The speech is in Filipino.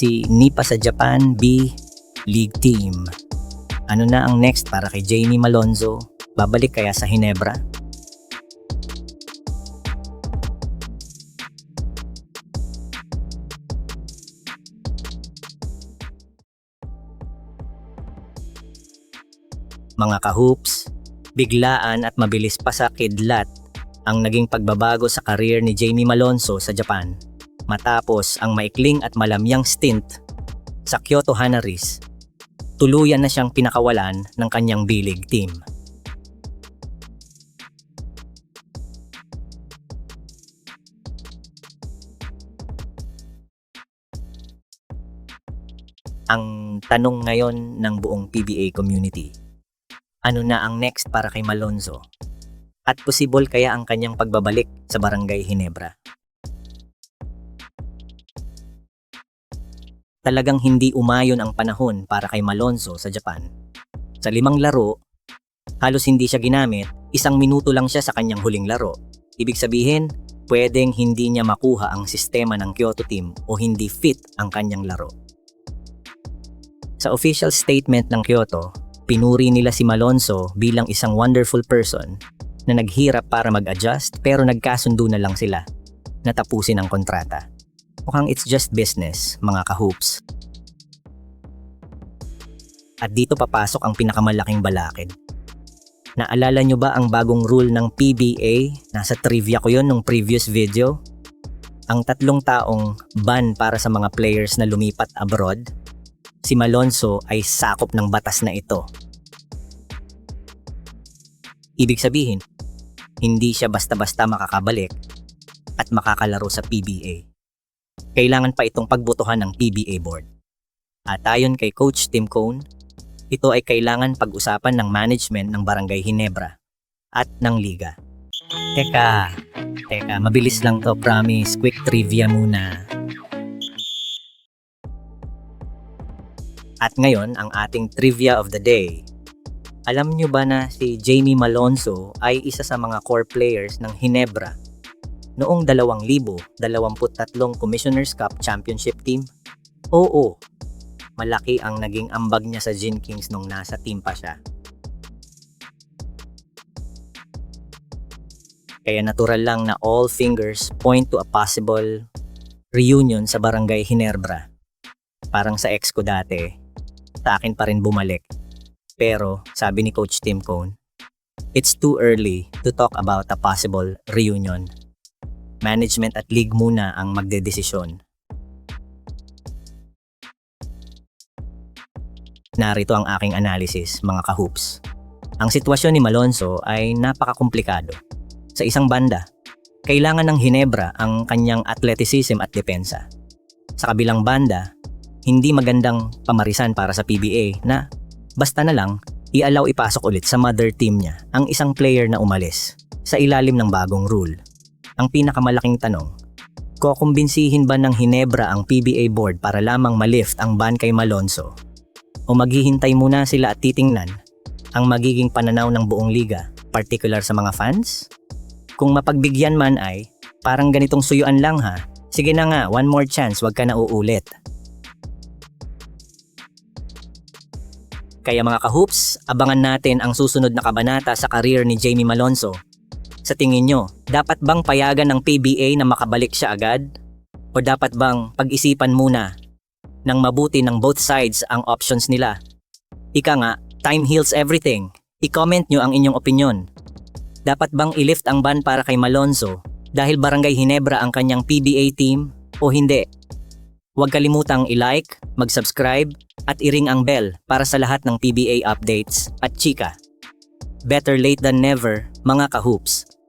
si Nipa sa Japan B League Team. Ano na ang next para kay Jamie Malonzo? Babalik kaya sa Hinebra? Mga kahoops, biglaan at mabilis pa sa kidlat ang naging pagbabago sa karir ni Jamie Malonzo sa Japan matapos ang maikling at malamyang stint sa Kyoto Hanaris. Tuluyan na siyang pinakawalan ng kanyang bilig team. Ang tanong ngayon ng buong PBA community, ano na ang next para kay Malonzo? At posible kaya ang kanyang pagbabalik sa Barangay Hinebra? Talagang hindi umayon ang panahon para kay Malonzo sa Japan. Sa limang laro, halos hindi siya ginamit, isang minuto lang siya sa kanyang huling laro. Ibig sabihin, pwedeng hindi niya makuha ang sistema ng Kyoto team o hindi fit ang kanyang laro. Sa official statement ng Kyoto, pinuri nila si Malonzo bilang isang wonderful person na naghirap para mag-adjust pero nagkasundo na lang sila na tapusin ang kontrata. Mukhang it's just business, mga kahoops. At dito papasok ang pinakamalaking balakid. Naalala nyo ba ang bagong rule ng PBA? Nasa trivia ko yon nung previous video. Ang tatlong taong ban para sa mga players na lumipat abroad si Malonzo ay sakop ng batas na ito. Ibig sabihin, hindi siya basta-basta makakabalik at makakalaro sa PBA. Kailangan pa itong pagbotohan ng PBA board. At ayon kay Coach Tim Cone, ito ay kailangan pag-usapan ng management ng Barangay Hinebra at ng Liga. Teka, teka, mabilis lang to, promise. Quick trivia muna. At ngayon, ang ating trivia of the day. Alam nyo ba na si Jamie Malonzo ay isa sa mga core players ng Hinebra noong 2023 Commissioner's Cup Championship Team? Oo, malaki ang naging ambag niya sa Gin Kings nung nasa team pa siya. Kaya natural lang na all fingers point to a possible reunion sa Barangay Hinerbra. Parang sa ex ko dati, sa akin pa rin bumalik. Pero, sabi ni Coach Tim Cone, it's too early to talk about a possible reunion. Management at league muna ang magdedesisyon. Narito ang aking analysis, mga kahoops. Ang sitwasyon ni Malonzo ay napakakomplikado. Sa isang banda, kailangan ng Hinebra ang kanyang athleticism at depensa. Sa kabilang banda, hindi magandang pamarisan para sa PBA na basta na lang i-allow ipasok ulit sa mother team niya ang isang player na umalis sa ilalim ng bagong rule. Ang pinakamalaking tanong, kukumbinsihin ba ng Hinebra ang PBA board para lamang malift ang ban kay Malonzo? O maghihintay muna sila at titingnan ang magiging pananaw ng buong liga, particular sa mga fans? Kung mapagbigyan man ay, parang ganitong suyuan lang ha. Sige na nga, one more chance, wag ka na uulit. Kaya mga kahoops, abangan natin ang susunod na kabanata sa career ni Jamie Malonzo. Sa tingin nyo, dapat bang payagan ng PBA na makabalik siya agad? O dapat bang pag-isipan muna ng mabuti ng both sides ang options nila? Ika nga, time heals everything. I-comment nyo ang inyong opinion. Dapat bang i-lift ang ban para kay Malonzo dahil Barangay Hinebra ang kanyang PBA team o hindi? Huwag kalimutang i-like, mag-subscribe at i-ring ang bell para sa lahat ng PBA updates at chika. Better late than never, mga kahoops.